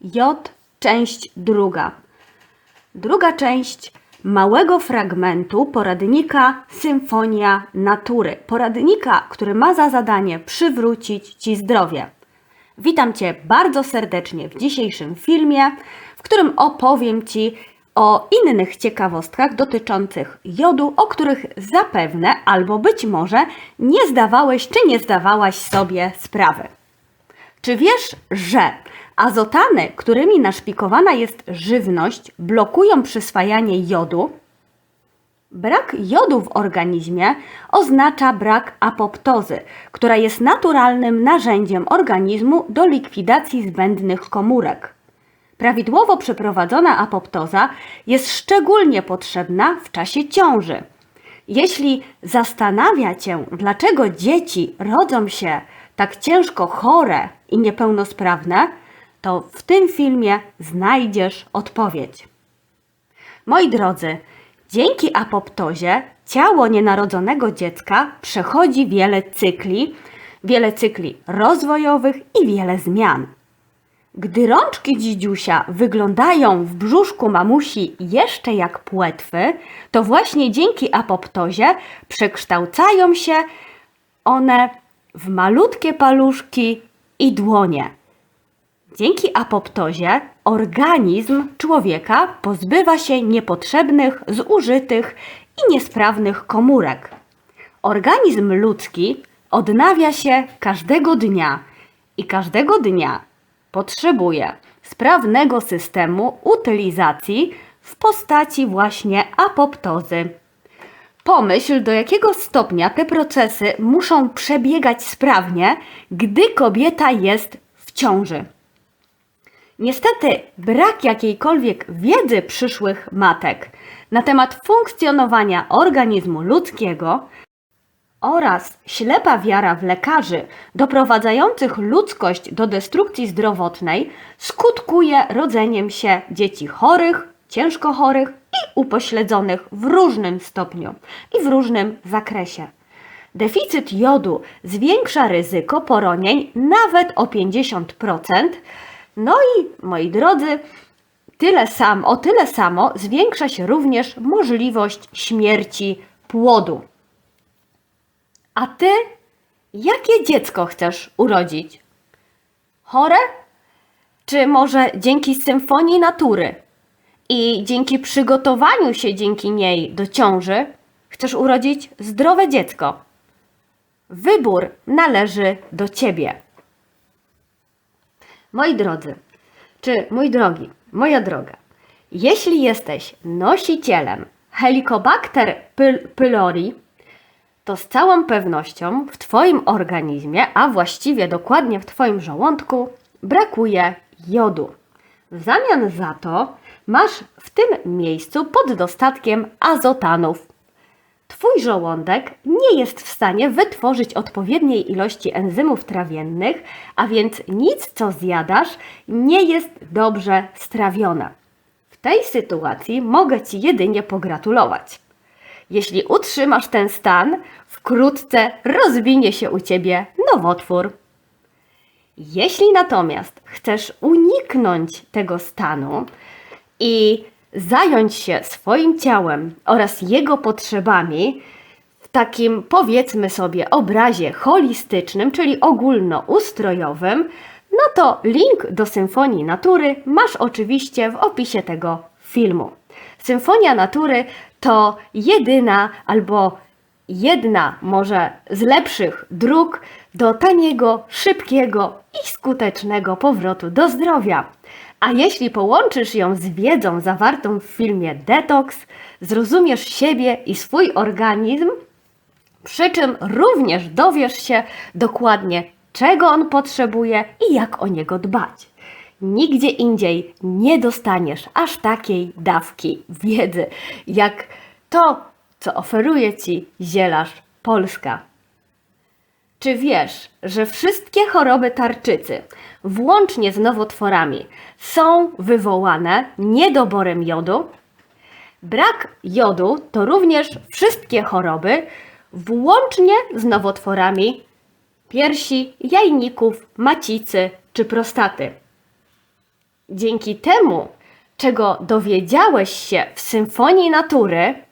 J, część druga. Druga część małego fragmentu poradnika Symfonia Natury. Poradnika, który ma za zadanie przywrócić Ci zdrowie. Witam Cię bardzo serdecznie w dzisiejszym filmie, w którym opowiem Ci o innych ciekawostkach dotyczących jodu, o których zapewne albo być może nie zdawałeś czy nie zdawałaś sobie sprawy. Czy wiesz, że azotany, którymi naszpikowana jest żywność, blokują przyswajanie jodu? Brak jodu w organizmie oznacza brak apoptozy, która jest naturalnym narzędziem organizmu do likwidacji zbędnych komórek. Prawidłowo przeprowadzona apoptoza jest szczególnie potrzebna w czasie ciąży. Jeśli zastanawia Cię, dlaczego dzieci rodzą się tak ciężko chore i niepełnosprawne, to w tym filmie znajdziesz odpowiedź. Moi drodzy, dzięki apoptozie ciało nienarodzonego dziecka przechodzi wiele cykli, wiele cykli rozwojowych i wiele zmian. Gdy rączki dzidziusia wyglądają w brzuszku mamusi jeszcze jak płetwy, to właśnie dzięki apoptozie przekształcają się one w malutkie paluszki i dłonie. Dzięki apoptozie organizm człowieka pozbywa się niepotrzebnych, zużytych i niesprawnych komórek. Organizm ludzki odnawia się każdego dnia i każdego dnia potrzebuje sprawnego systemu utylizacji w postaci właśnie apoptozy. Pomyśl, do jakiego stopnia te procesy muszą przebiegać sprawnie, gdy kobieta jest w ciąży. Niestety, brak jakiejkolwiek wiedzy przyszłych matek na temat funkcjonowania organizmu ludzkiego oraz ślepa wiara w lekarzy doprowadzających ludzkość do destrukcji zdrowotnej skutkuje rodzeniem się dzieci chorych, ciężko chorych i upośledzonych w różnym stopniu i w różnym zakresie. Deficyt jodu zwiększa ryzyko poronień nawet o 50%. No i moi drodzy, tyle sam, o tyle samo zwiększa się również możliwość śmierci płodu. A ty jakie dziecko chcesz urodzić? Chore? Czy może dzięki symfonii natury i dzięki przygotowaniu się dzięki niej do ciąży chcesz urodzić zdrowe dziecko? Wybór należy do ciebie. Moi drodzy, czy mój drogi, moja droga, jeśli jesteś nosicielem Helicobacter pyl- pylori, to z całą pewnością w Twoim organizmie, a właściwie dokładnie w Twoim żołądku, brakuje jodu. W zamian za to masz w tym miejscu pod dostatkiem azotanów. Twój żołądek nie jest w stanie wytworzyć odpowiedniej ilości enzymów trawiennych, a więc nic, co zjadasz, nie jest dobrze strawione. W tej sytuacji mogę Ci jedynie pogratulować. Jeśli utrzymasz ten stan, wkrótce rozwinie się u Ciebie nowotwór. Jeśli natomiast chcesz uniknąć tego stanu i zająć się swoim ciałem oraz jego potrzebami w takim, powiedzmy sobie, obrazie holistycznym, czyli ogólnoustrojowym, no to link do Symfonii Natury masz oczywiście w opisie tego filmu. Symfonia Natury to jedyna albo jedna może z lepszych dróg do taniego, szybkiego i skutecznego powrotu do zdrowia. A jeśli połączysz ją z wiedzą zawartą w filmie Detox, zrozumiesz siebie i swój organizm, przy czym również dowiesz się dokładnie, czego on potrzebuje i jak o niego dbać. Nigdzie indziej nie dostaniesz aż takiej dawki wiedzy, jak to, co oferuje Ci zielarz Polska. Czy wiesz, że wszystkie choroby tarczycy, włącznie z nowotworami, są wywołane niedoborem jodu? Brak jodu to również wszystkie choroby, włącznie z nowotworami piersi, jajników, macicy czy prostaty. Dzięki temu, czego dowiedziałeś się w Symfonii Natury,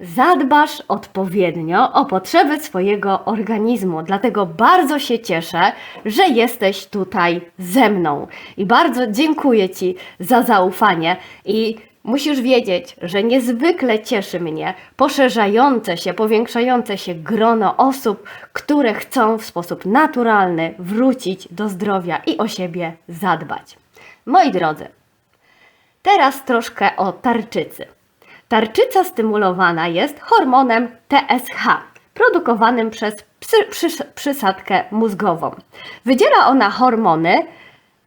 zadbasz odpowiednio o potrzeby swojego organizmu. Dlatego bardzo się cieszę, że jesteś tutaj ze mną i bardzo dziękuję Ci za zaufanie i musisz wiedzieć, że niezwykle cieszy mnie poszerzające się, powiększające się grono osób, które chcą w sposób naturalny wrócić do zdrowia i o siebie zadbać. Moi drodzy, Teraz troszkę o tarczycy. Tarczyca stymulowana jest hormonem TSH, produkowanym przez psy, przys- przysadkę mózgową. Wydziela ona hormony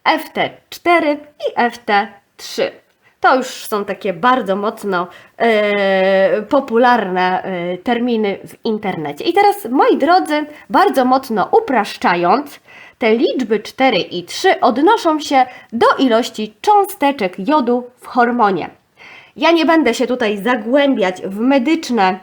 FT4 i FT3. To już są takie bardzo mocno e, popularne e, terminy w internecie. I teraz, moi drodzy, bardzo mocno upraszczając, te liczby 4 i 3 odnoszą się do ilości cząsteczek jodu w hormonie. Ja nie będę się tutaj zagłębiać w medyczne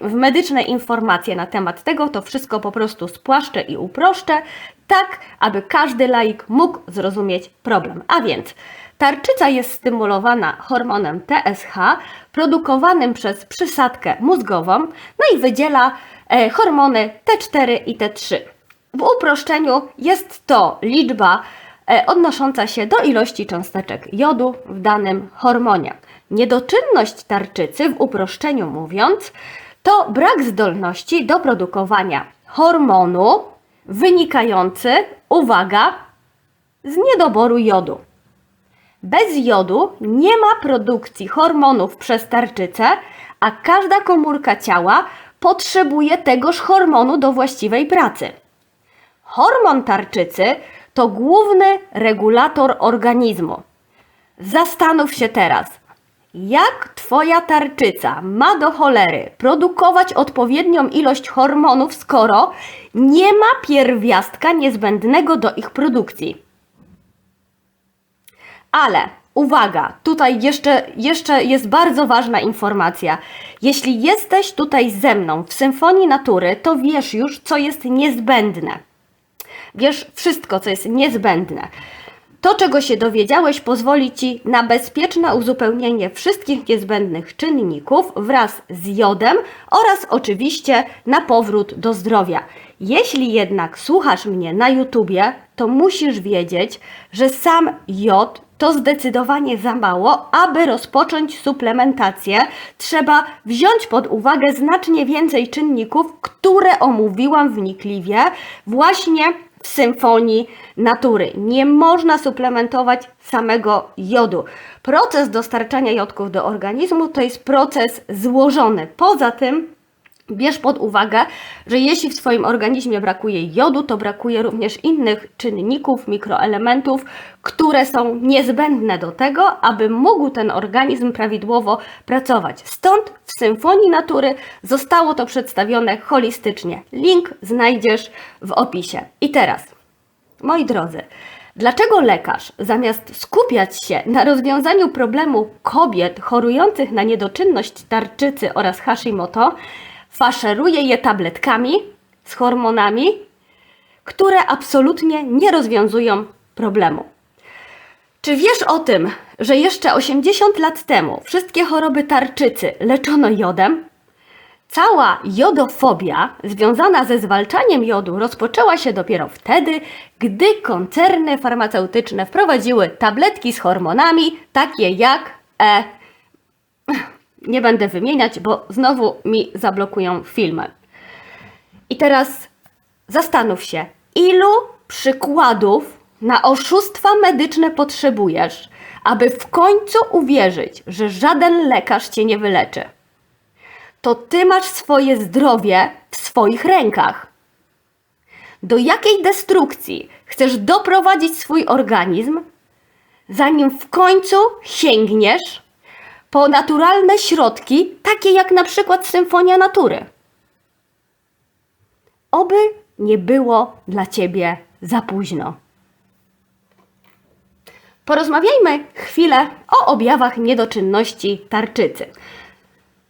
w medyczne informacje na temat tego, to wszystko po prostu spłaszczę i uproszczę, tak aby każdy laik mógł zrozumieć problem. A więc tarczyca jest stymulowana hormonem TSH, produkowanym przez przysadkę mózgową, no i wydziela e, hormony T4 i T3. W uproszczeniu jest to liczba odnosząca się do ilości cząsteczek jodu w danym hormonie. Niedoczynność tarczycy, w uproszczeniu mówiąc, to brak zdolności do produkowania hormonu wynikający, uwaga, z niedoboru jodu. Bez jodu nie ma produkcji hormonów przez tarczycę, a każda komórka ciała potrzebuje tegoż hormonu do właściwej pracy. Hormon tarczycy to główny regulator organizmu. Zastanów się teraz, jak Twoja tarczyca ma do cholery produkować odpowiednią ilość hormonów, skoro nie ma pierwiastka niezbędnego do ich produkcji. Ale uwaga, tutaj jeszcze, jeszcze jest bardzo ważna informacja. Jeśli jesteś tutaj ze mną w Symfonii Natury, to wiesz już, co jest niezbędne. Wiesz wszystko, co jest niezbędne. To, czego się dowiedziałeś, pozwoli Ci na bezpieczne uzupełnienie wszystkich niezbędnych czynników wraz z jodem oraz oczywiście na powrót do zdrowia. Jeśli jednak słuchasz mnie na YouTubie, to musisz wiedzieć, że sam jod to zdecydowanie za mało, aby rozpocząć suplementację. Trzeba wziąć pod uwagę znacznie więcej czynników, które omówiłam wnikliwie właśnie w symfonii natury. Nie można suplementować samego jodu. Proces dostarczania jodków do organizmu to jest proces złożony. Poza tym Bierz pod uwagę, że jeśli w swoim organizmie brakuje jodu, to brakuje również innych czynników, mikroelementów, które są niezbędne do tego, aby mógł ten organizm prawidłowo pracować. Stąd w Symfonii Natury zostało to przedstawione holistycznie. Link znajdziesz w opisie. I teraz, moi drodzy, Dlaczego lekarz, zamiast skupiać się na rozwiązaniu problemu kobiet chorujących na niedoczynność tarczycy oraz Hashimoto, faszeruje je tabletkami z hormonami, które absolutnie nie rozwiązują problemu? Czy wiesz o tym, że jeszcze 80 lat temu wszystkie choroby tarczycy leczono jodem? Cała jodofobia związana ze zwalczaniem jodu rozpoczęła się dopiero wtedy, gdy koncerny farmaceutyczne wprowadziły tabletki z hormonami, takie jak E. Nie będę wymieniać, bo znowu mi zablokują filmy. I teraz zastanów się, ilu przykładów na oszustwa medyczne potrzebujesz, aby w końcu uwierzyć, że żaden lekarz cię nie wyleczy to ty masz swoje zdrowie w swoich rękach. Do jakiej destrukcji chcesz doprowadzić swój organizm, zanim w końcu sięgniesz po naturalne środki, takie jak na przykład symfonia natury? Oby nie było dla ciebie za późno. Porozmawiajmy chwilę o objawach niedoczynności tarczycy.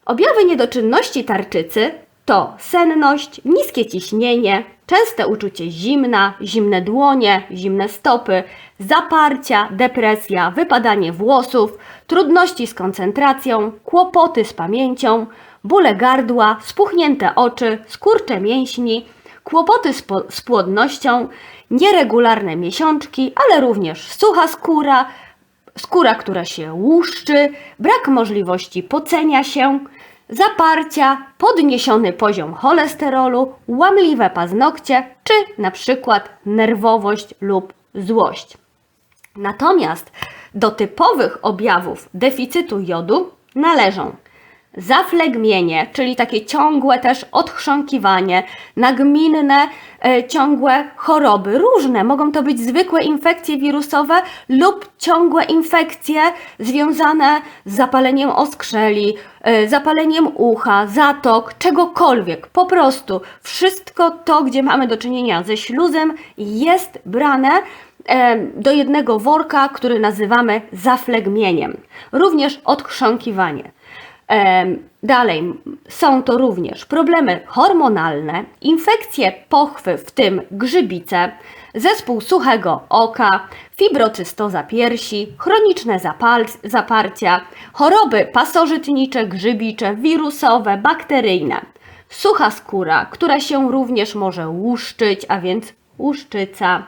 Objawy niedoczynności tarczycy to senność, niskie ciśnienie, częste uczucie zimna, zimne dłonie, zimne stopy, zaparcia, depresja, wypadanie włosów, trudności z koncentracją, kłopoty z pamięcią, bóle gardła, spuchnięte oczy, skurcze mięśni, kłopoty z, z płodnością, nieregularne miesiączki, ale również sucha skóra, skóra, która się łuszczy, brak możliwości pocenia się, zaparcia, podniesiony poziom cholesterolu, łamliwe paznokcie czy na przykład nerwowość lub złość. Natomiast do typowych objawów deficytu jodu należą zaflegmienie, czyli takie ciągłe też odchrząkiwanie, nagminne, e, ciągłe choroby, różne. Mogą to być zwykłe infekcje wirusowe lub ciągłe infekcje związane z zapaleniem oskrzeli, e, zapaleniem ucha, zatok, czegokolwiek. Po prostu wszystko to, gdzie mamy do czynienia ze śluzem, jest brane e, do jednego worka, który nazywamy zaflegmieniem. Również odchrząkiwanie. Dalej, są to również problemy hormonalne, infekcje pochwy, w tym grzybice, zespół suchego oka, fibrocystoza piersi, chroniczne zaparcia, choroby pasożytnicze, grzybicze, wirusowe, bakteryjne, sucha skóra, która się również może łuszczyć, a więc łuszczyca,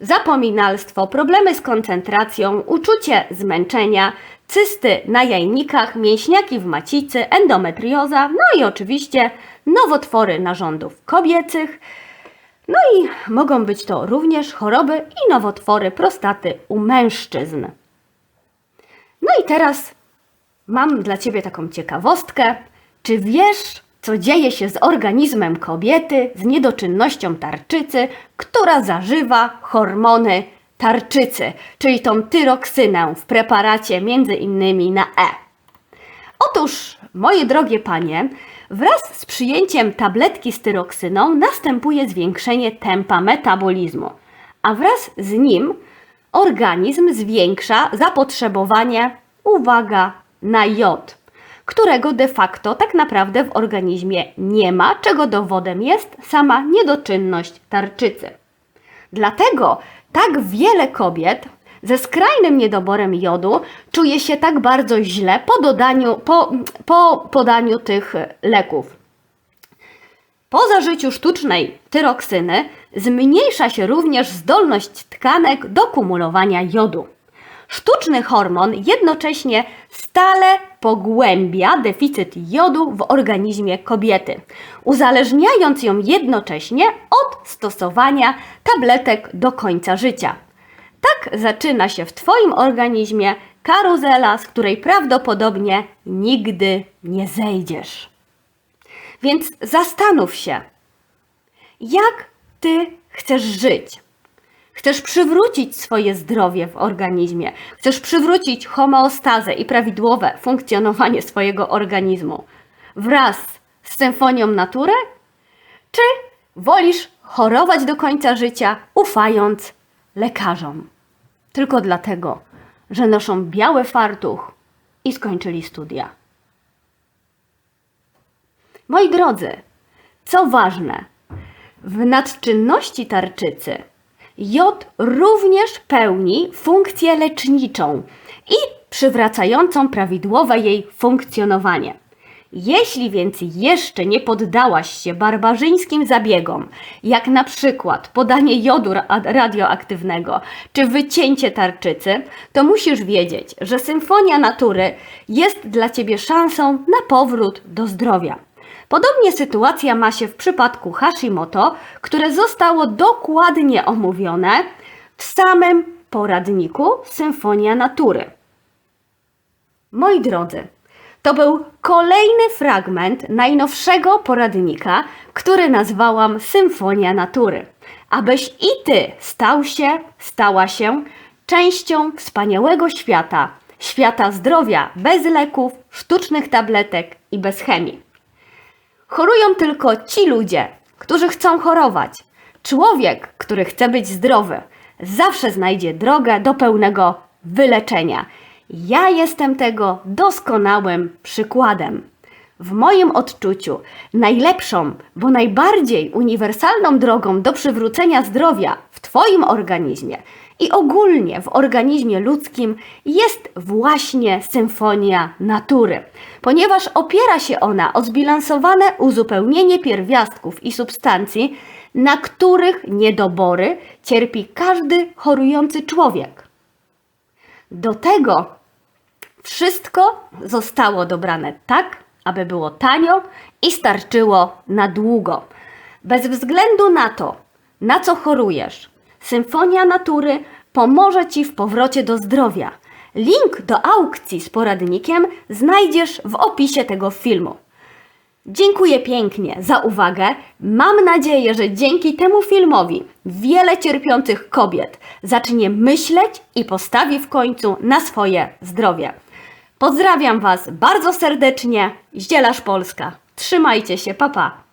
zapominalstwo, problemy z koncentracją, uczucie zmęczenia, cysty na jajnikach, mięśniaki w macicy, endometrioza, no i oczywiście nowotwory narządów kobiecych. No i mogą być to również choroby i nowotwory prostaty u mężczyzn. No i teraz mam dla Ciebie taką ciekawostkę. Czy wiesz, co dzieje się z organizmem kobiety z niedoczynnością tarczycy, która zażywa hormony tarczycy, czyli tą tyroksynę w preparacie między innymi na E? Otóż, moje drogie panie, wraz z przyjęciem tabletki z tyroksyną następuje zwiększenie tempa metabolizmu, a wraz z nim organizm zwiększa zapotrzebowanie, uwaga, na jod, którego de facto tak naprawdę w organizmie nie ma, czego dowodem jest sama niedoczynność tarczycy. Dlatego tak wiele kobiet ze skrajnym niedoborem jodu czuje się tak bardzo źle po, dodaniu, po, po podaniu tych leków. Po zażyciu sztucznej tyroksyny zmniejsza się również zdolność tkanek do kumulowania jodu. Sztuczny hormon jednocześnie stale pogłębia deficyt jodu w organizmie kobiety, uzależniając ją jednocześnie od stosowania tabletek do końca życia. Tak zaczyna się w Twoim organizmie karuzela, z której prawdopodobnie nigdy nie zejdziesz. Więc zastanów się, jak Ty chcesz żyć. Chcesz przywrócić swoje zdrowie w organizmie, chcesz przywrócić homeostazę i prawidłowe funkcjonowanie swojego organizmu wraz z symfonią natury? Czy wolisz chorować do końca życia, ufając lekarzom? Tylko dlatego, że noszą biały fartuch i skończyli studia. Moi drodzy, co ważne, w nadczynności tarczycy jod również pełni funkcję leczniczą i przywracającą prawidłowe jej funkcjonowanie. Jeśli więc jeszcze nie poddałaś się barbarzyńskim zabiegom, jak na przykład podanie jodu ra- radioaktywnego czy wycięcie tarczycy, to musisz wiedzieć, że symfonia natury jest dla ciebie szansą na powrót do zdrowia. Podobnie sytuacja ma się w przypadku Hashimoto, które zostało dokładnie omówione w samym poradniku Symfonia Natury. Moi drodzy, to był kolejny fragment najnowszego poradnika, który nazwałam Symfonia Natury. Abyś i ty stał się, stała się częścią wspaniałego świata, świata zdrowia bez leków, sztucznych tabletek i bez chemii. Chorują tylko ci ludzie, którzy chcą chorować. Człowiek, który chce być zdrowy, zawsze znajdzie drogę do pełnego wyleczenia. Ja jestem tego doskonałym przykładem. W moim odczuciu najlepszą, bo najbardziej uniwersalną drogą do przywrócenia zdrowia w Twoim organizmie i ogólnie w organizmie ludzkim jest właśnie symfonia natury, ponieważ opiera się ona o zbilansowane uzupełnienie pierwiastków i substancji, na których niedobory cierpi każdy chorujący człowiek. Do tego wszystko zostało dobrane tak, aby było tanio i starczyło na długo. Bez względu na to, na co chorujesz, Symfonia Natury pomoże Ci w powrocie do zdrowia. Link do aukcji z poradnikiem znajdziesz w opisie tego filmu. Dziękuję pięknie za uwagę. Mam nadzieję, że dzięki temu filmowi wiele cierpiących kobiet zacznie myśleć i postawi w końcu na swoje zdrowie. Pozdrawiam Was bardzo serdecznie. Zielarz Polska. Trzymajcie się, papa. Pa.